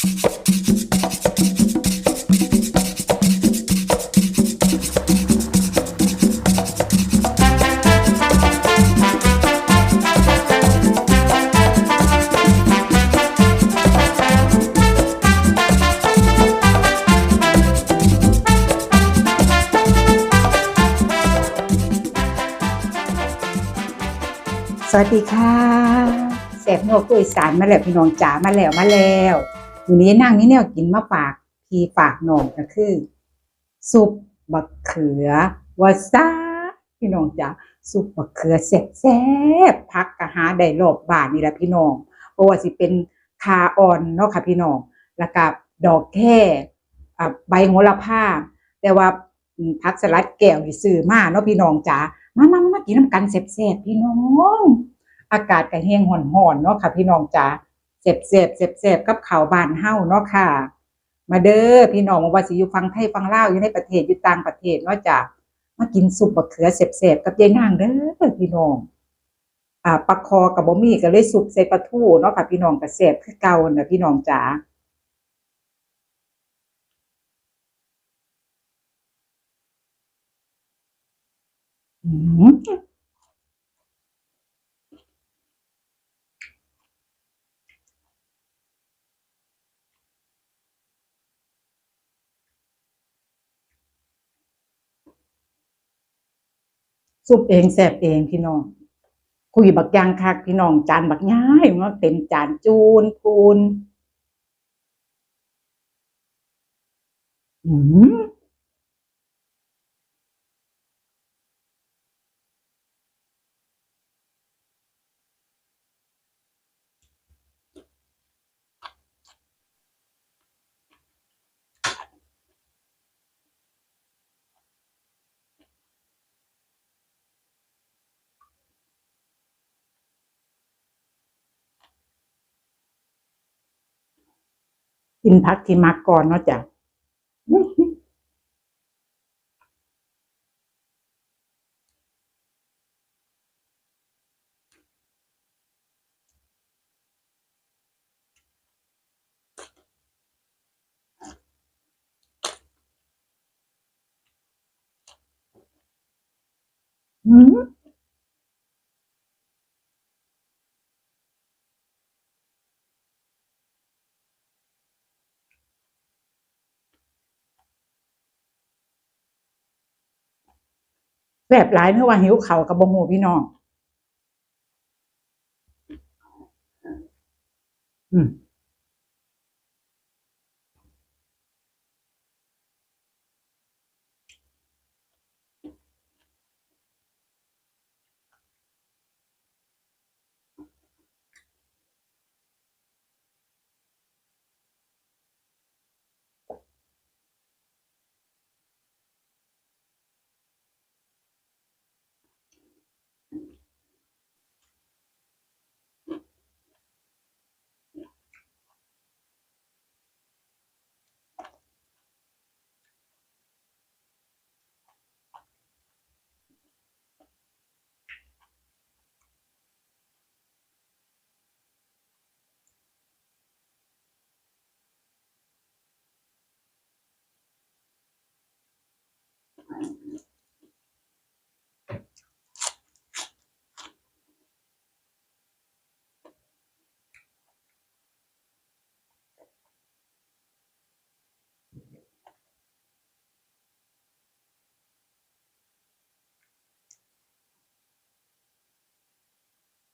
สวัสดีค่ะแสบนัวกุ้ยสารมาแล้วพี่น้องจ๋ามาแล้วมาแล้ว อยู่นี้นั่งนี่แนวกินมาฝากพี่ฝากน้องก็คือ ซุปบักเขือวาซาพี่น้องจ๋าซุปบักเขือแซ่บๆพักกะหาได้รอบบ้านนี่แหละพี่น้องเพราะว่าสิเป็นคาอ่อนเนาะค่ะพี่น้องแล้วก็ดอกแค่ใบโหระพาแต่ว่าอืมผักสลัดแก้วที่ซื้อมาเนาะพี่น้องจ๋ามามามามากินน้ำกันเสบๆพี่น้อง อากาศก็แห้งห่อนๆเนาะค่ะพี่น้องจ๋า เสบเสบเสบเสบกับข้าวบานเฮาเนาะค่ะ มาเด้อพี่น้องบ่ว่าสิอยู่ฟังไทยฟังลาวอยู่ในประเทศอยู่ต่างประเทศเนาะจ้ะมากินซุปบักเขือเสบๆกับยายนางเด้อพี่น้องอ่าปลาคอกับบ่มีก็เลยสุกใส่ปลาทูเนาะค่ะพี่น้องก็แซ่บคือเก่าน่ะพี่น้องจ๋าอืม ซุปเองแซ่บเองพี่น้อง คุยบักยางคักพี่น้องจานบักง่ายมาเต็มจานจูนพูนอืม กินพักที่มักก่อนเนาะจ้ะอืม แบบหลายเมื่อว่าหิวเข่ากับบงหูพี่น้อง อืม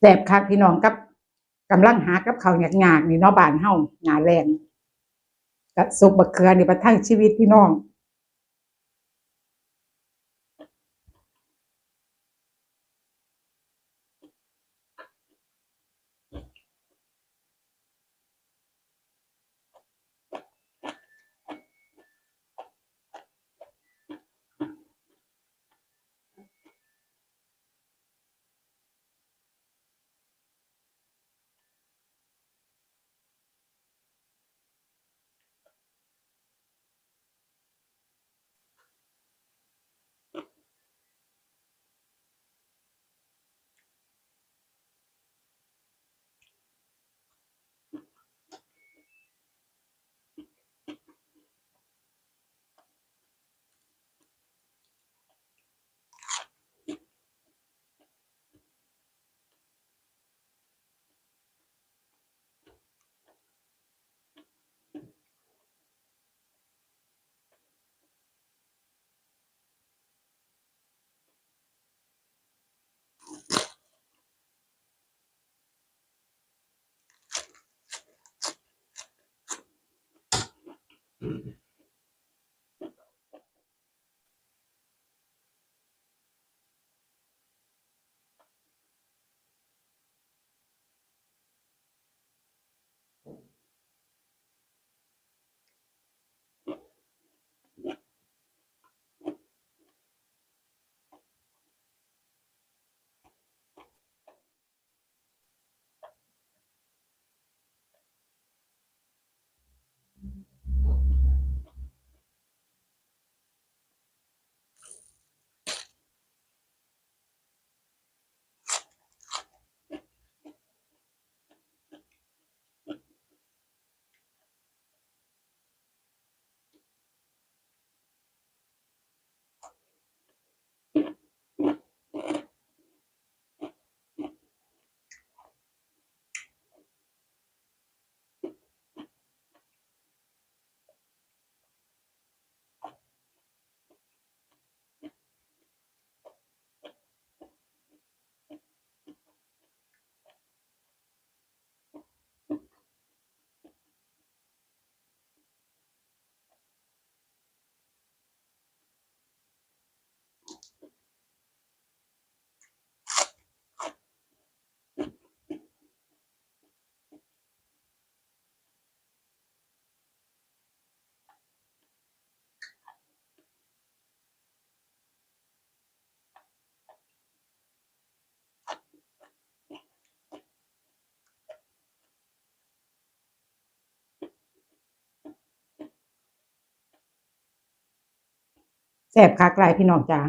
แสบคักพี่น้องกับกำลังหากับเขาหยากๆนี่เนาะบานเฮาหนาแรงกับซุปบักเขือนี่ประทังชีวิตพี่น้อง Mm-hmm. แสบคากลายพี่น้องจ้า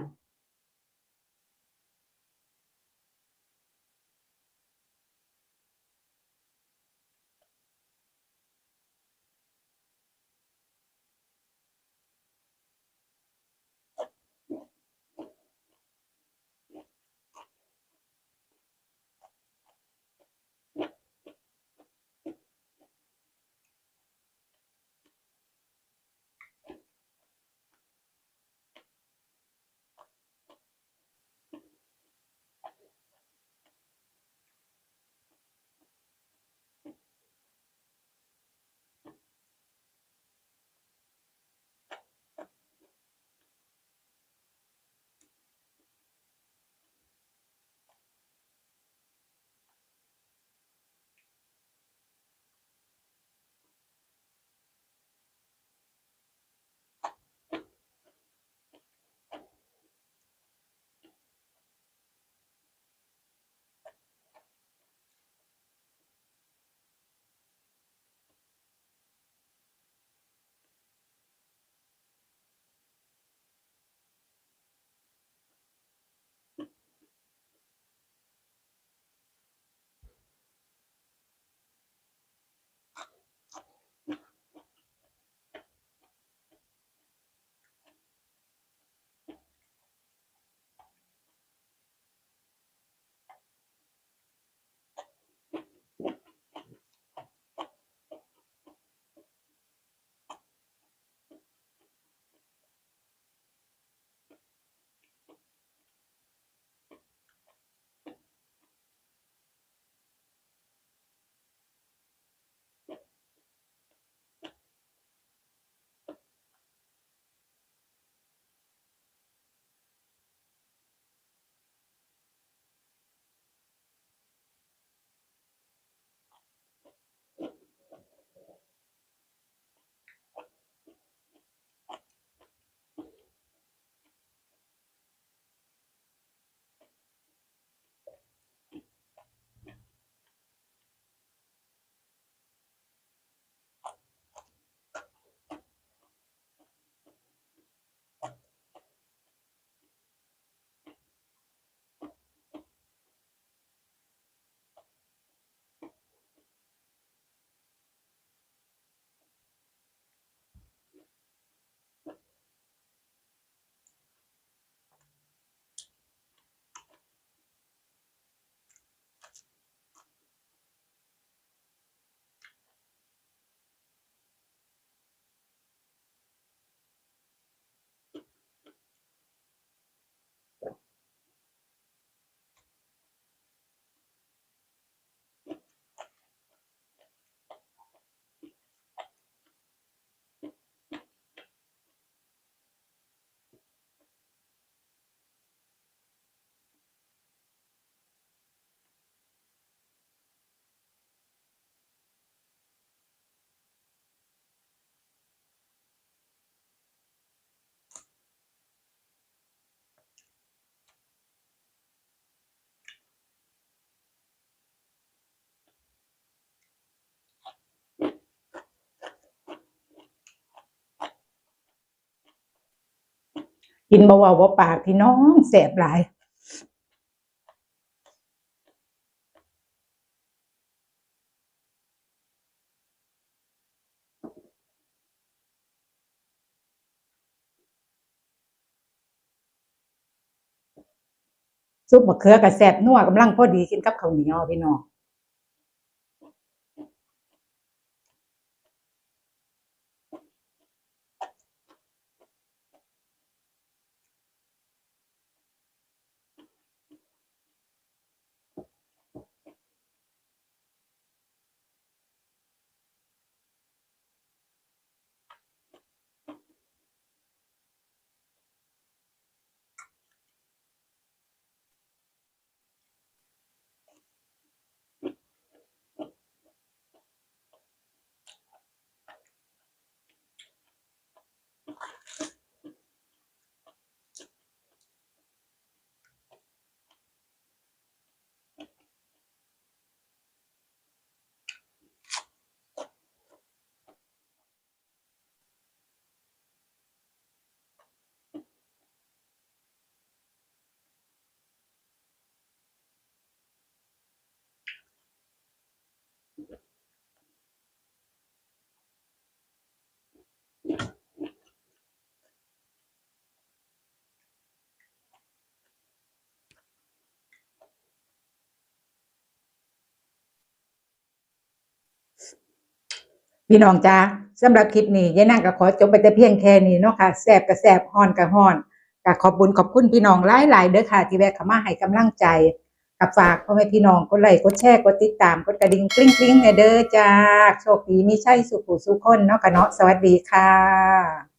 กินเบาๆบ่ปากพี่น้องแสบหลายซุปมะเขือกับแสบนัวกำลังพอดีกินกับข้าวเหนียวพี่น้อง พี่น้องจ้าสำหรับคลิปนี้ยายนางก็ขอจบไปแต่เพียงแค่นี้เนาะค่ะแสบก็แสบฮอนก็ฮอนก็ขอบคุญขอบคุณพี่น้องหลายๆเด้อค่ะ ที่แวะเข้ามาให้กำลังใจ กับฝากพ่อแม่พี่น้องกดไลค์กดแชร์กดติดตามกดกระดิ่งกริ๊งกริ๊งเนี่ยเด้อจ้าโชคดีมีใช่สุขสุขคนเนาะกะเนาะสวัสดีค่ะ